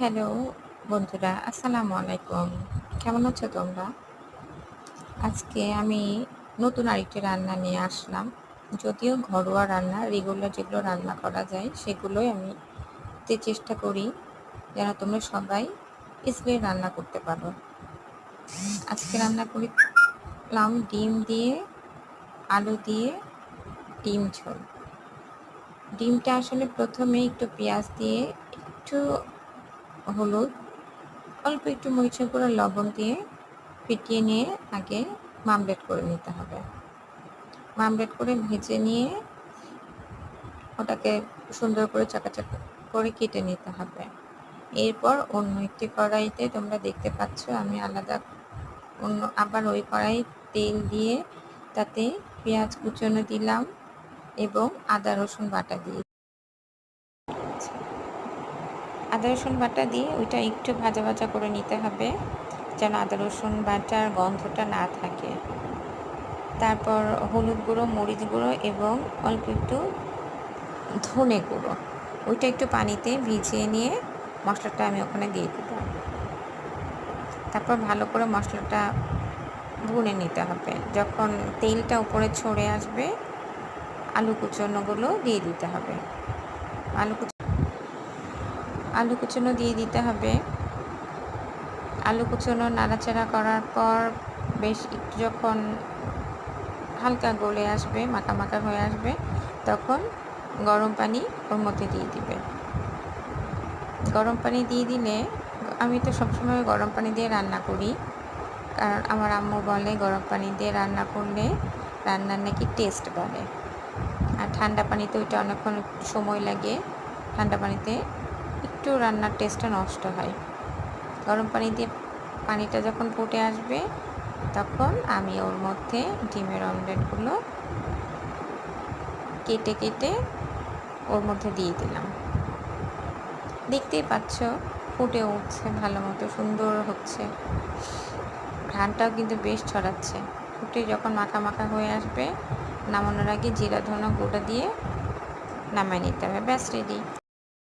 Hello বন্ধুরা, আসসালামু আলাইকুম। কেমন আছো তোমরা? আজকে আমি নতুন আরেকটি রান্না নিয়ে আসলাম। যদিও ঘরোয়া রান্না রেগুলার যেগুলো রান্না করা যায়, সেগুলোই আমি চেষ্টা করি, যেন তোমরা সবাই ইসলে রান্না করতে পারো। আজকে রান্না করলাম ডিম দিয়ে, আলু দিয়ে, ডিম ঝোল। ডিমটা আসলে প্রথমে একটু পেঁয়াজ দিয়ে, একটু হলুদ। অল্প একটু মরিচের গুঁড়ো, লবণ দিয়ে ফিটিয়ে নিয়ে আগে মামলেট করে নিতে হবে। মামলেট করে ভেজে নিয়ে ওটাকে সুন্দর করে চাকাচাকা করে কেটে নিতে হবে। এরপর অন্য একটি কড়াইতে তোমরা দেখতে পাচ্ছ, আমি আলাদা অন্য আবার ওই কড়াই তেল দিয়ে তাতে পেঁয়াজ কুচনো দিলাম এবং আদা রসুন বাটা দিয়ে আদা রসুন বাটা দিয়ে ওইটা একটু ভাজা ভাজা করে নিতে হবে, যেন আদা রসুন বাটার গন্ধটা না থাকে। তারপর হলুদ গুঁড়ো, মরিচ গুঁড়ো এবং অল্প একটু ধনে গুঁড়ো। ওইটা একটু পানিতে ভিজিয়ে নিয়ে মশলাটা আমি ওখানে দিয়ে দেবো। তারপর ভালো করে মশলাটা ভুনে নিতে হবে। যখন তেলটা উপরে ছড়ে আসবে, আলু কুচনোগুলো দিয়ে দিতে হবে। আলু আলু কুচনো দিয়ে দিতে হবে। আলু কুচনো, নাড়াচাড়া করার পর বেশ একটু যখন হালকা গলে আসবে, মাখা মাখা হয়ে আসবে, তখন গরম পানি ওর মধ্যে দিয়ে দিবে। গরম পানি দিয়ে দিলে আমি তো সবসময় গরম পানি দিয়ে রান্না করি। কারণ আমার আম্মু বলে গরম পানি দিয়ে রান্না করলে রান্নার নাকি টেস্ট বাড়ে। আর ঠান্ডা পানিতে ওইটা অনেকক্ষণ সময় লাগে। ঠান্ডা পানিতে একটু রান্নার টেস্টটা নষ্ট হয়। গরম পানি দিয়ে পানিটা যখন ফুটে আসবে, তখন আমি ওর মধ্যে ডিমের অমলেটগুলো কেটে কেটে ওর মধ্যে দিয়ে দিলাম। দেখতেই পাচ্ছ, ফুটে উঠছে, ভালো মতো সুন্দর হচ্ছে। ঘ্রানটাও কিন্তু বেশ ছড়াচ্ছে। ফুটে যখন মাখা মাখা হয়ে আসবে, নামানোর আগে জিরা, ধনা, গুঁড়া দিয়ে নামাই নিতে হবে। ব্যাস রেডি